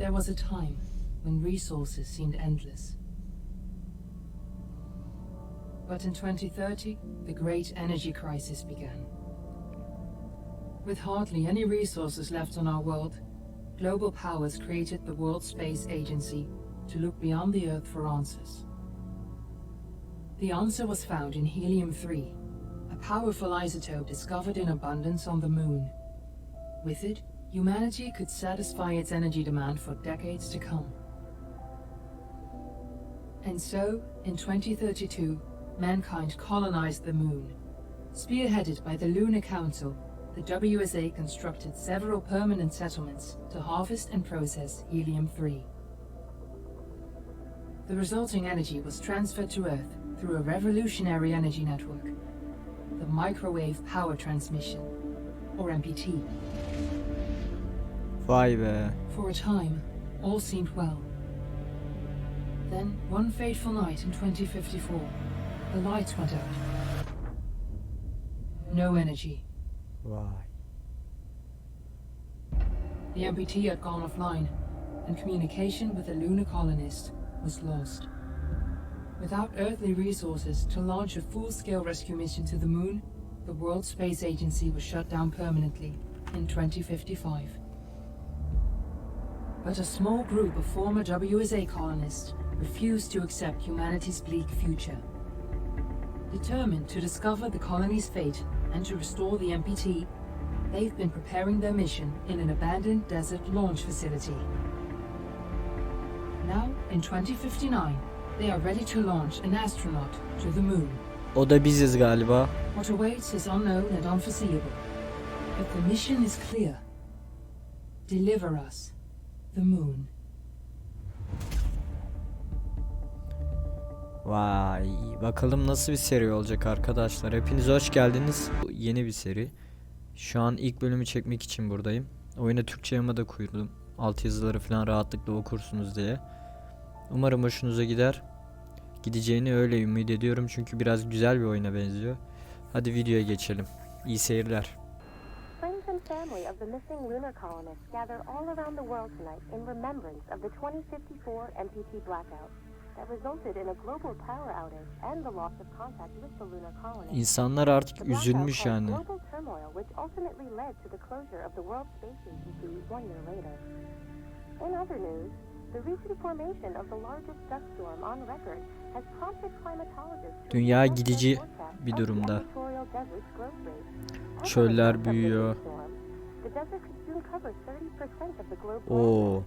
There was a time when resources seemed endless. But in 2030, the great energy crisis began. With hardly any resources left on our world, global powers created the World Space Agency to look beyond the Earth for answers. The answer was found in helium 3, a powerful isotope discovered in abundance on the Moon. With it, humanity could satisfy its energy demand for decades to come. And so, in 2032, mankind colonized the Moon. Spearheaded by the Lunar Council, the WSA constructed several permanent settlements to harvest and process helium 3. The resulting energy was transferred to Earth through a revolutionary energy network, the Microwave Power Transmission, or MPT. Vay be. Uh, For a time, all seemed well. Then, one fateful night in 2054, the lights went out. No energy. Vay. The MPT had gone offline, and communication with the lunar colonist was lost. Without earthly resources to launch a full scale rescue mission to the moon, the World Space Agency was shut down permanently in 2055. But a small group of former WSA colonists refused to accept humanity's bleak future. Determined to discover the colony's fate and to restore the MPT, they've been preparing their mission in an abandoned desert launch facility. Now, in 2059, they are ready to launch an astronaut to the moon. O da biziz galiba. What awaits is unknown and unforeseeable. But the mission is clear. Deliver us the moon. Vay. Bakalım nasıl bir seri olacak arkadaşlar. Hepiniz hoş geldiniz. Bu yeni bir seri. Şu an ilk bölümü çekmek için buradayım. Oyuna Türkçe yama da koydum. Altyazıları falan rahatlıkla okursunuz diye. Umarım hoşunuza gider. Gideceğini öyle ümit ediyorum çünkü biraz güzel bir oyuna benziyor. Hadi videoya geçelim. İyi seyirler. And family of the missing lunar colonists gather all around the world tonight in remembrance of the 2054 MPT blackout that resulted in a global power outage and the loss of contact with the lunar colonists. İnsanlar artık üzülmüş yani. global turmoil which ultimately led to the closure of the World Space Agency one year later. In other news, the recent formation of the largest dust storm on record has prompted climatologists to Dünya gidici bir durumda. Çöller büyüyor. Oo.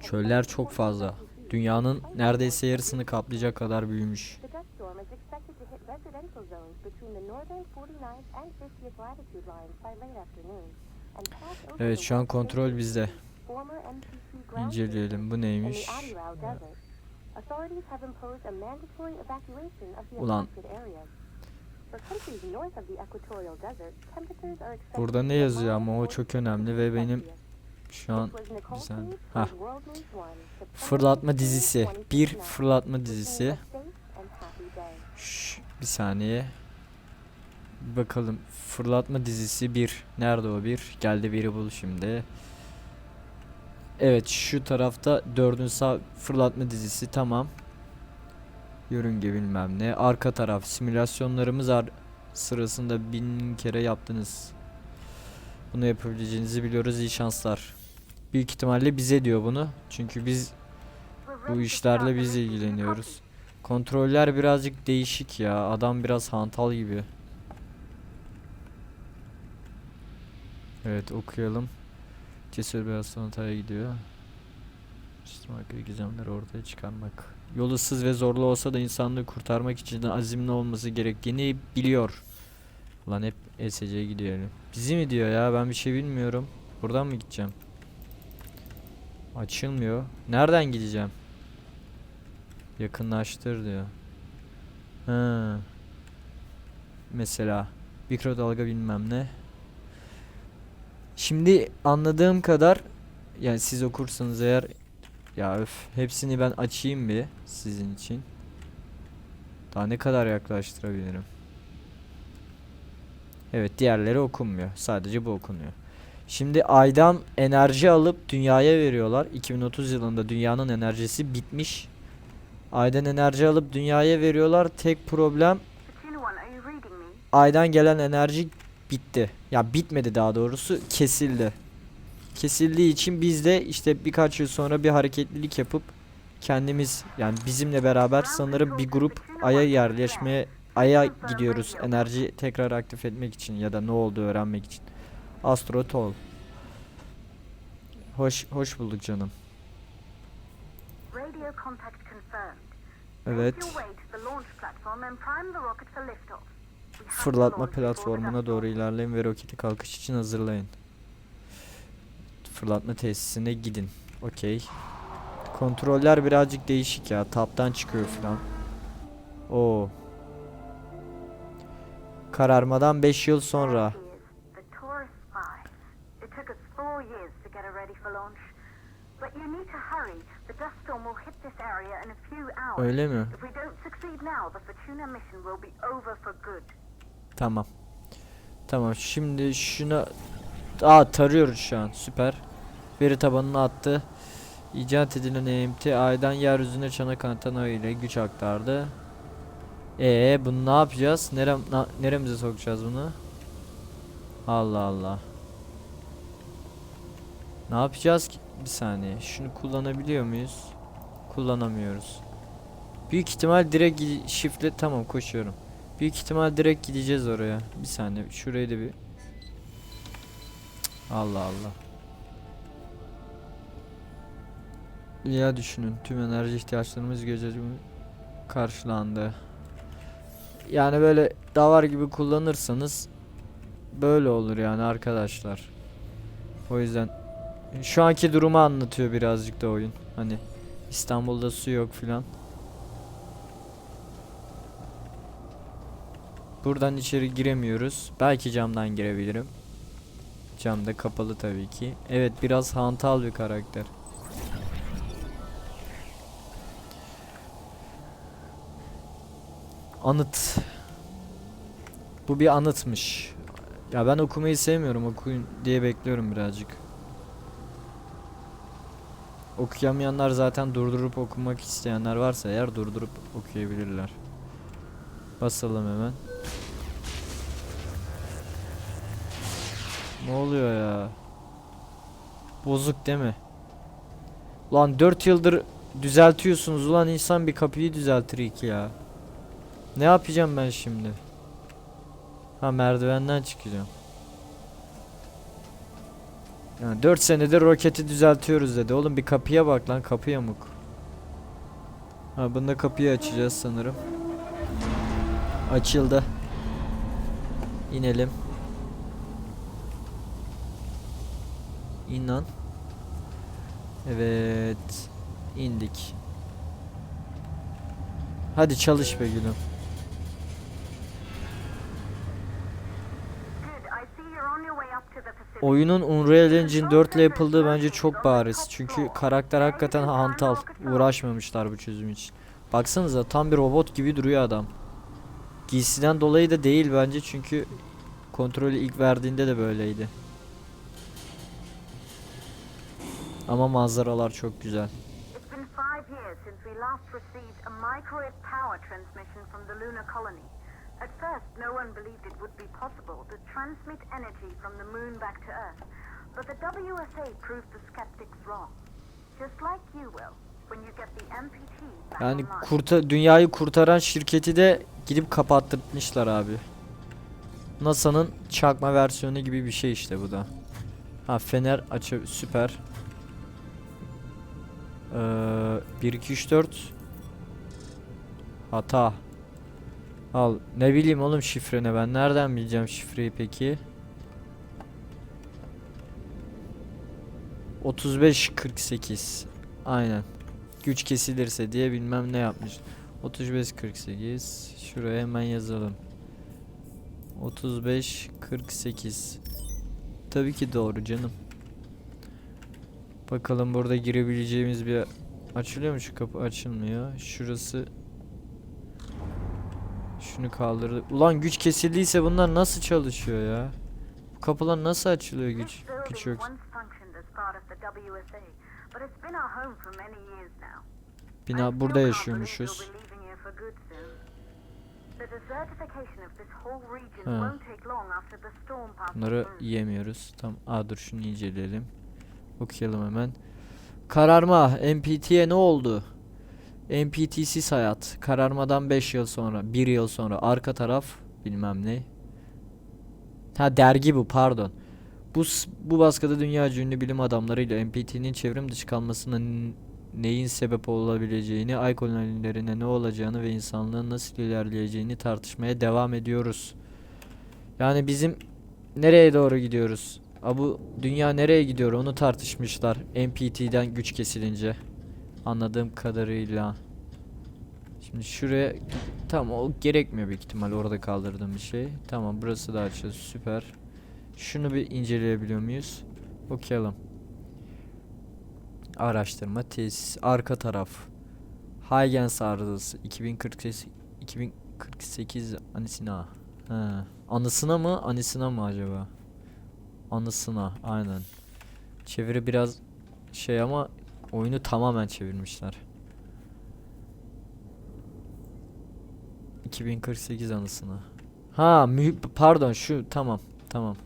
Çöller çok fazla. Dünyanın neredeyse yarısını kaplayacak kadar büyümüş. The dust storm is expected to hit residential zones between the northern 49th and 50th latitude lines by late afternoon. and pass over Evet şu an kontrol bizde. İnceleyelim bu neymiş? Ulan. Burada ne yazıyor ama o 40 çok önemli ve benim şu an bir. Keys Hah. Fırlatma 16, dizisi. Bir 2029. fırlatma dizisi. Şş, bir saniye. Bir bakalım. Fırlatma dizisi 1. Nerede o bir? Geldi biri bul şimdi. Evet şu tarafta dördüncü sağ fırlatma dizisi tamam. Yörünge bilmem ne. Arka taraf simülasyonlarımız ar sırasında bin kere yaptınız. Bunu yapabileceğinizi biliyoruz. İyi şanslar. Büyük ihtimalle bize diyor bunu. Çünkü biz bu işlerle biz ilgileniyoruz. Kontroller birazcık değişik ya. Adam biraz hantal gibi. Evet okuyalım. Cesur beyaz sanataya gidiyor. Sistematik gizemleri ortaya çıkarmak. Issız ve zorlu olsa da insanlığı kurtarmak için azimli olması gerektiğini biliyor. Lan hep ESC'ye gidiyor. Bizi mi diyor ya ben bir şey bilmiyorum. Buradan mı gideceğim? Açılmıyor. Nereden gideceğim? Yakınlaştır diyor. Ha. Mesela mikrodalga bilmem ne. Şimdi anladığım kadar yani siz okursanız eğer ya öf hepsini ben açayım bir sizin için. Daha ne kadar yaklaştırabilirim? Evet diğerleri okunmuyor. Sadece bu okunuyor. Şimdi aydan enerji alıp dünyaya veriyorlar. 2030 yılında dünyanın enerjisi bitmiş. Aydan enerji alıp dünyaya veriyorlar. Tek problem aydan gelen enerji bitti. Ya bitmedi daha doğrusu kesildi. Kesildiği için biz de işte birkaç yıl sonra bir hareketlilik yapıp kendimiz yani bizimle beraber sanırım bir grup aya yerleşmeye aya gidiyoruz enerji tekrar aktif etmek için ya da ne oldu öğrenmek için. Astronot ol. Hoş hoş bulduk canım. Evet. Fırlatma platformuna doğru ilerleyin ve roketi kalkış için hazırlayın. Fırlatma tesisine gidin. Okey. Kontroller birazcık değişik ya. Taptan çıkıyor falan. Oo. Kararmadan 5 yıl sonra. There she is, the Taurus 5. It took us four years to get her ready for launch. But you need to hurry. The dust storm will hit this area in a few hours. Öyle mi? Tamam. Tamam şimdi şuna Aa tarıyoruz şu an. Süper. Veri tabanını attı. İcat edilen EMT aydan yeryüzüne çanak antena ile güç aktardı. Ee bunu ne yapacağız? Nerem na- neremize sokacağız bunu? Allah Allah. Ne yapacağız ki? Bir saniye. Şunu kullanabiliyor muyuz? Kullanamıyoruz. Büyük ihtimal direkt şifre tamam koşuyorum. Büyük ihtimal direkt gideceğiz oraya. Bir saniye şurayı da bir Allah Allah. Ya düşünün tüm enerji ihtiyaçlarımız gece karşılandı. Yani böyle davar gibi kullanırsanız böyle olur yani arkadaşlar. O yüzden şu anki durumu anlatıyor birazcık da oyun. Hani İstanbul'da su yok filan. Buradan içeri giremiyoruz. Belki camdan girebilirim. Cam da kapalı tabii ki. Evet biraz hantal bir karakter. Anıt. Bu bir anıtmış. Ya ben okumayı sevmiyorum. Okuyun diye bekliyorum birazcık. Okuyamayanlar zaten durdurup okumak isteyenler varsa eğer durdurup okuyabilirler. Basalım hemen. Ne oluyor ya? Bozuk değil mi? Ulan 4 yıldır düzeltiyorsunuz ulan insan bir kapıyı düzeltir ilk ya. Ne yapacağım ben şimdi? Ha merdivenden çıkacağım. Yani 4 senedir roketi düzeltiyoruz dedi. Oğlum bir kapıya bak lan kapı yamuk. Ha bunda kapıyı açacağız sanırım. Açıldı. İnelim. İn lan. Evet. indik. Hadi çalış be gülüm. Oyunun Unreal Engine 4 ile yapıldığı bence çok bariz. Çünkü karakter hakikaten hantal. Uğraşmamışlar bu çözüm için. Baksanıza tam bir robot gibi duruyor adam. Giysiden dolayı da değil bence çünkü kontrolü ilk verdiğinde de böyleydi. From the lunar colony. At first, no one believed it would be possible to transmit energy from the moon back to Earth. But the WSA proved the skeptics wrong. Just like you will, Yani kurta dünyayı kurtaran şirketi de gidip kapattırtmışlar abi. NASA'nın çakma versiyonu gibi bir şey işte bu da. Ha fener açı süper. Ee, 1 2 3 4 Hata. Al ne bileyim oğlum şifrene ben nereden bileceğim şifreyi peki? 35 48 Aynen. Güç kesilirse diye bilmem ne yapmış. 35 48 şuraya hemen yazalım. 35 48 Tabii ki doğru canım. Bakalım burada girebileceğimiz bir açılıyor mu şu kapı açılmıyor. Şurası şunu kaldırdı. Ulan güç kesildiyse bunlar nasıl çalışıyor ya? Bu kapılar nasıl açılıyor güç? Now. I Bina burada yaşıyormuşuz. Ha. Bunları through. yiyemiyoruz. Tam Aa dur şunu inceleyelim. Okuyalım hemen. Kararma. MPT'ye ne oldu? MPT'siz hayat. Kararmadan 5 yıl sonra, 1 yıl sonra arka taraf bilmem ne. Ha dergi bu pardon. Bu bu baskıda dünya ünlü bilim adamlarıyla MPT'nin çevrim dışı kalmasına neyin sebep olabileceğini, ay kolonilerine ne olacağını ve insanlığın nasıl ilerleyeceğini tartışmaya devam ediyoruz. Yani bizim nereye doğru gidiyoruz? A bu dünya nereye gidiyor onu tartışmışlar MPT'den güç kesilince. Anladığım kadarıyla. Şimdi şuraya tamam o gerekmiyor büyük ihtimal orada kaldırdığım bir şey. Tamam burası da açıldı süper. Şunu bir inceleyebiliyor muyuz? Okuyalım. Araştırma tesis arka taraf. Huygens arızası 2048 2048 anisina. Ha. Anısına mı anisına mı acaba? Anısına aynen. Çeviri biraz şey ama oyunu tamamen çevirmişler. 2048 anısına. Ha pardon şu tamam tamam.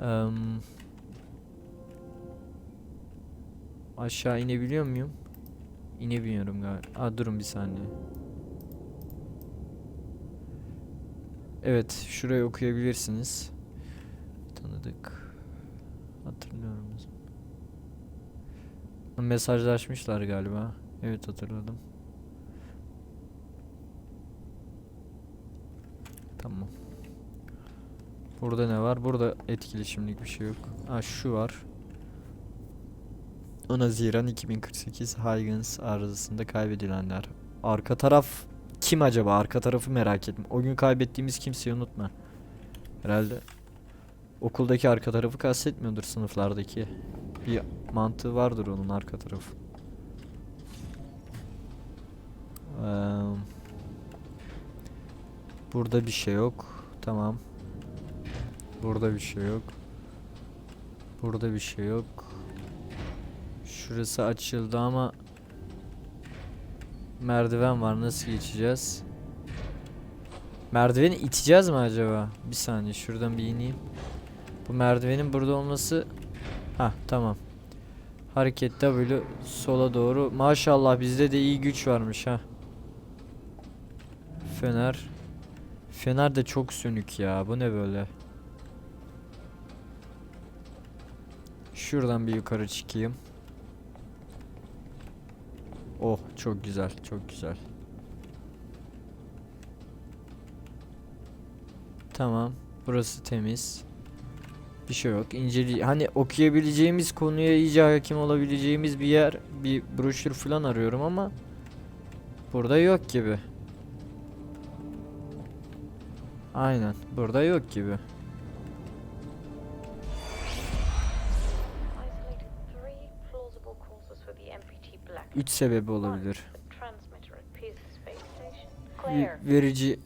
Eee, aşağı inebiliyor muyum? İnebiliyorum galiba. Aa durun bir saniye. Evet, şurayı okuyabilirsiniz. Tanıdık. Hatırlıyorum. Mesajlaşmışlar galiba. Evet hatırladım. Tamam. Burada ne var? Burada etkileşimlik bir şey yok. Ha şu var. 10 Haziran 2048 Huygens arızasında kaybedilenler. Arka taraf kim acaba? Arka tarafı merak ettim. O gün kaybettiğimiz kimseyi unutma. Herhalde okuldaki arka tarafı kastetmiyordur sınıflardaki. Bir mantığı vardır onun arka tarafı. Eee, burada bir şey yok. Tamam. Burada bir şey yok. Burada bir şey yok. Şurası açıldı ama merdiven var. Nasıl geçeceğiz? Merdiveni iteceğiz mi acaba? Bir saniye şuradan bir ineyim. Bu merdivenin burada olması Ha tamam. Harekette böyle sola doğru. Maşallah bizde de iyi güç varmış ha. Fener. Fener de çok sönük ya. Bu ne böyle? Şuradan bir yukarı çıkayım. Oh çok güzel, çok güzel. Tamam. Burası temiz. Bir şey yok. İnceli hani okuyabileceğimiz konuya iyice hakim olabileceğimiz bir yer, bir broşür falan arıyorum ama burada yok gibi. Aynen. Burada yok gibi. Üç sebebi olabilir. Claire, verici.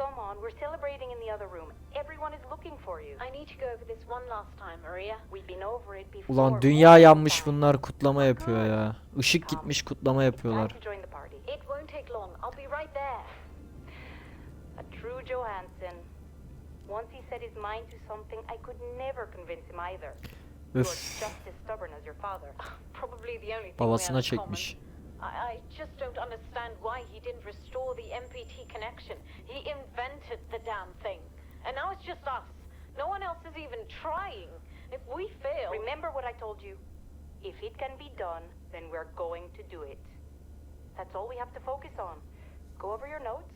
Come on, we're celebrating in the other room. Everyone is looking for you. I need to go over this one last time, Maria. We've been over it before. Ulan dünya yanmış bunlar kutlama yapıyor ya. Işık gitmiş kutlama yapıyorlar. to join the party. It won't take long. I'll be right there. A true Johansson. Once he set his mind to something, I could never convince him either. Öf. just as stubborn as your father. Probably the only thing Babasına çekmiş. I, I just don't understand why he didn't restore the MPT connection. He invented the damn thing. And now it's just us. No one else is even trying. If we fail. Remember what I told you. If it can be done, then we're going to do it. That's all we have to focus on. Go over your notes.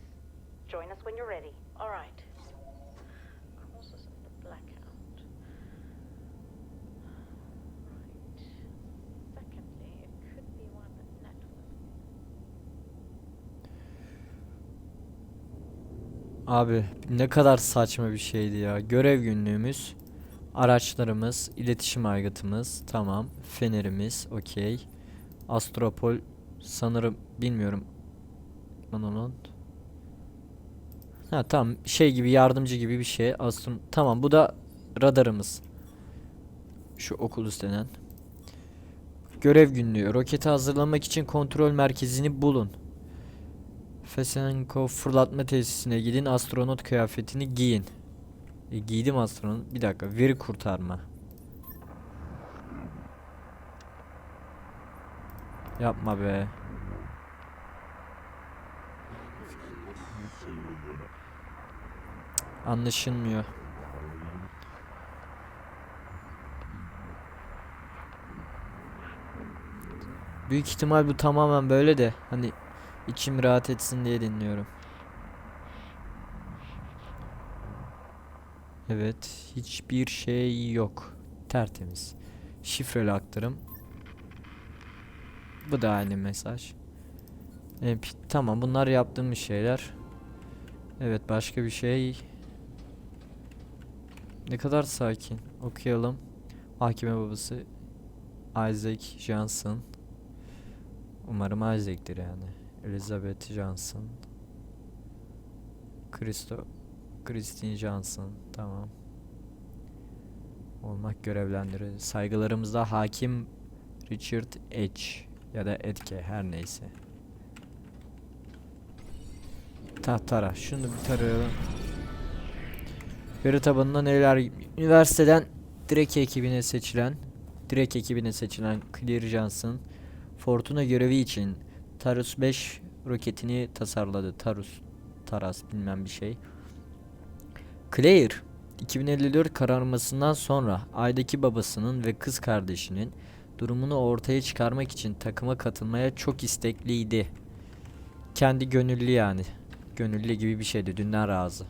Join us when you're ready. All right. Abi ne kadar saçma bir şeydi ya. Görev günlüğümüz, araçlarımız, iletişim aygıtımız, tamam. Fenerimiz, okey. Astropol sanırım bilmiyorum. Monolog. Ha tamam şey gibi yardımcı gibi bir şey. Astro tamam bu da radarımız. Şu Oculus denen. Görev günlüğü. Roketi hazırlamak için kontrol merkezini bulun. Fesenko fırlatma tesisine gidin. Astronot kıyafetini giyin. E, giydim astronot. Bir dakika. Veri kurtarma. Yapma be. Anlaşılmıyor. Büyük ihtimal bu tamamen böyle de hani içim rahat etsin diye dinliyorum. Evet, hiçbir şey yok. Tertemiz. Şifreli aktarım. Bu da aynı mesaj. E, tamam bunlar yaptığımız şeyler. Evet başka bir şey. Ne kadar sakin. Okuyalım. Mahkeme babası Isaac Johnson. Umarım Isaac'tir yani. Elizabeth Johnson. Christo Christine Johnson. Tamam. Olmak görevlendirildi. Saygılarımızla hakim Richard H. ya da Edke her neyse. Ta tara. Şunu bir tarayalım. Veri tabanında neler? Üniversiteden direkt ekibine seçilen direkt ekibine seçilen Clear Johnson Fortuna görevi için Tarus 5 roketini tasarladı. Tarus Taras bilmem bir şey. Claire 2054 kararmasından sonra Ay'daki babasının ve kız kardeşinin durumunu ortaya çıkarmak için takıma katılmaya çok istekliydi. Kendi gönüllü yani. Gönüllü gibi bir şeydi. Dünden razı.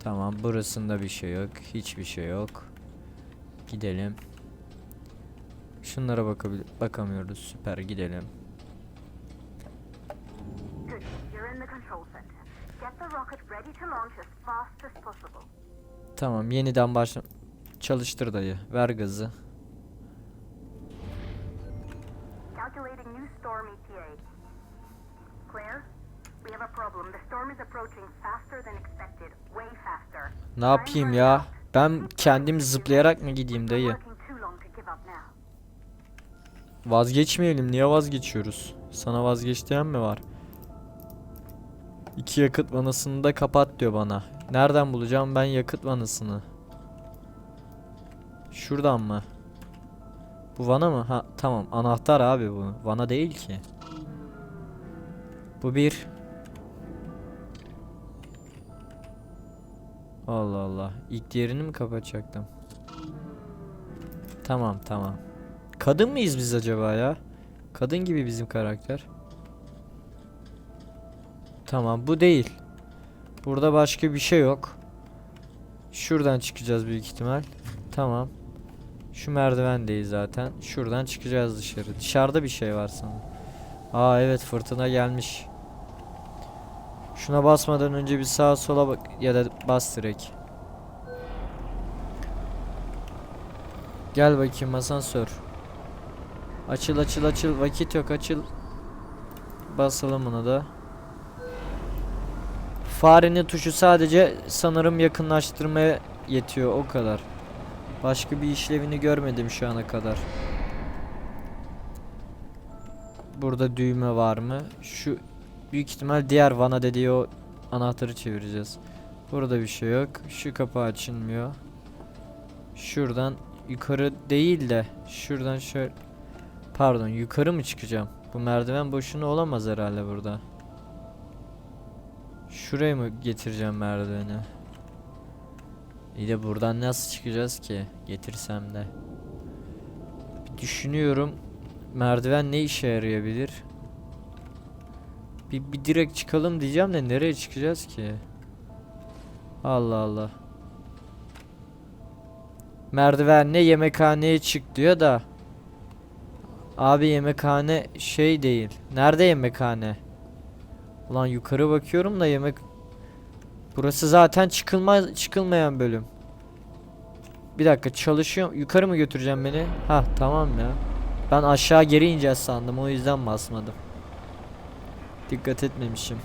Tamam burasında bir şey yok. Hiçbir şey yok. Gidelim. Şunlara bakabil bakamıyoruz. Süper gidelim. Tamam yeniden başla. Çalıştır dayı. Ver gazı. Calculating new storm ETA. Claire, we have a problem. The storm is approaching faster than expected. Way faster. Ne yapayım ya? Ben kendim zıplayarak mı gideyim dayı? Vazgeçmeyelim. Niye vazgeçiyoruz? Sana vazgeç diyen mi var? İki yakıt vanasını da kapat diyor bana. Nereden bulacağım ben yakıt vanasını? Şuradan mı? Bu vana mı? Ha tamam anahtar abi bu. Vana değil ki. Bu bir. Allah Allah. İlk diğerini mi kapatacaktım? Tamam tamam. Kadın mıyız biz acaba ya? Kadın gibi bizim karakter. Tamam bu değil. Burada başka bir şey yok. Şuradan çıkacağız büyük ihtimal. Tamam. Şu merdivendeyiz zaten. Şuradan çıkacağız dışarı. Dışarıda bir şey var sanırım. Aa evet fırtına gelmiş. Şuna basmadan önce bir sağa sola bak ya da bas direkt. Gel bakayım asansör. Açıl açıl açıl vakit yok açıl. Basalım bunu da. Farenin tuşu sadece sanırım yakınlaştırmaya yetiyor o kadar. Başka bir işlevini görmedim şu ana kadar. Burada düğme var mı? Şu büyük ihtimal diğer vana dediği o anahtarı çevireceğiz. Burada bir şey yok. Şu kapı açılmıyor. Şuradan yukarı değil de şuradan şöyle Pardon yukarı mı çıkacağım? Bu merdiven boşuna olamaz herhalde burada. Şuraya mı getireceğim merdiveni? İyi de buradan nasıl çıkacağız ki? Getirsem de. Bir düşünüyorum. Merdiven ne işe yarayabilir? Bir, bir direkt çıkalım diyeceğim de nereye çıkacağız ki? Allah Allah. Merdivenle yemekhaneye çık diyor da. Abi yemekhane şey değil. Nerede yemekhane? Ulan yukarı bakıyorum da yemek Burası zaten çıkılma çıkılmayan bölüm. Bir dakika çalışıyor. Yukarı mı götüreceğim beni? Ha tamam ya. Ben aşağı geri ineceğiz sandım. O yüzden basmadım. Dikkat etmemişim.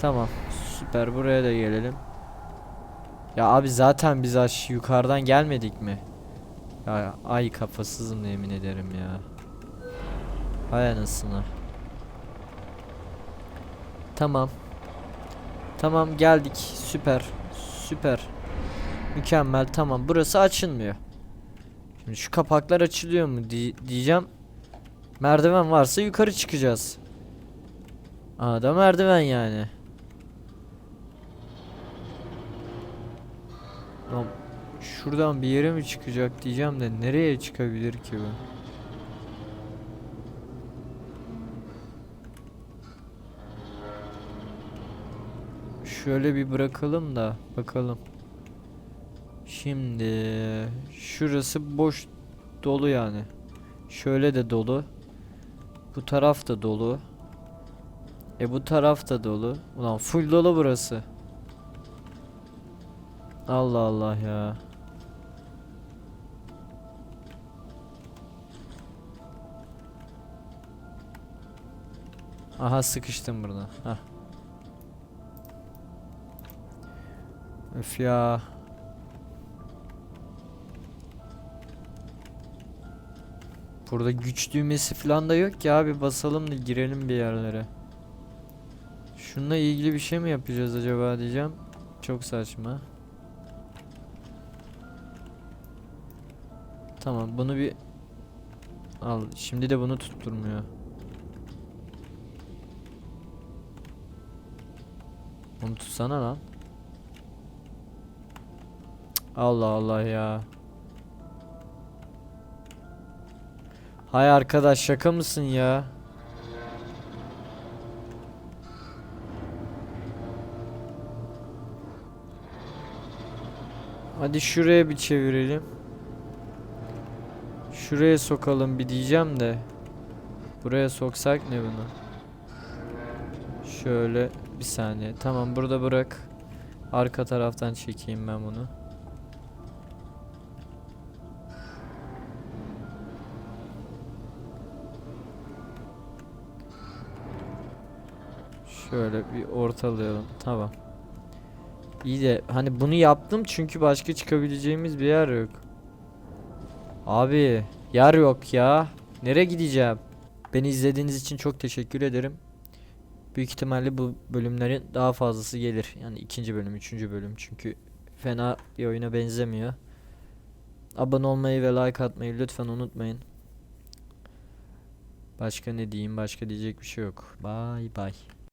Tamam. Süper. Buraya da gelelim. Ya abi zaten biz aş yukarıdan gelmedik mi? Ya ay kafasızım yemin ederim ya. Hay anasını. Tamam. Tamam geldik. Süper. Süper. Mükemmel. Tamam. Burası açılmıyor. Şimdi şu kapaklar açılıyor mu di- diyeceğim. Merdiven varsa yukarı çıkacağız. Aa da merdiven yani. Lan şuradan bir yere mi çıkacak diyeceğim de nereye çıkabilir ki bu? Şöyle bir bırakalım da bakalım. Şimdi şurası boş dolu yani. Şöyle de dolu. Bu taraf da dolu. E bu taraf da dolu. Ulan full dolu burası. Allah Allah ya. Aha sıkıştım burada. Hah. Öf ya. Burada güç düğmesi falan da yok ki abi basalım da girelim bir yerlere. Şununla ilgili bir şey mi yapacağız acaba diyeceğim. Çok saçma. Tamam bunu bir al. Şimdi de bunu tutturmuyor. Bunu tutsana lan. Allah Allah ya. Hay arkadaş şaka mısın ya? Hadi şuraya bir çevirelim. Şuraya sokalım bir diyeceğim de. Buraya soksak ne bunu? Şöyle bir saniye. Tamam burada bırak. Arka taraftan çekeyim ben bunu. Şöyle bir ortalayalım. Tamam. İyi de hani bunu yaptım çünkü başka çıkabileceğimiz bir yer yok. Abi yer yok ya. Nereye gideceğim? Beni izlediğiniz için çok teşekkür ederim. Büyük ihtimalle bu bölümlerin daha fazlası gelir. Yani ikinci bölüm, üçüncü bölüm. Çünkü fena bir oyuna benzemiyor. Abone olmayı ve like atmayı lütfen unutmayın. Başka ne diyeyim? Başka diyecek bir şey yok. Bye bye.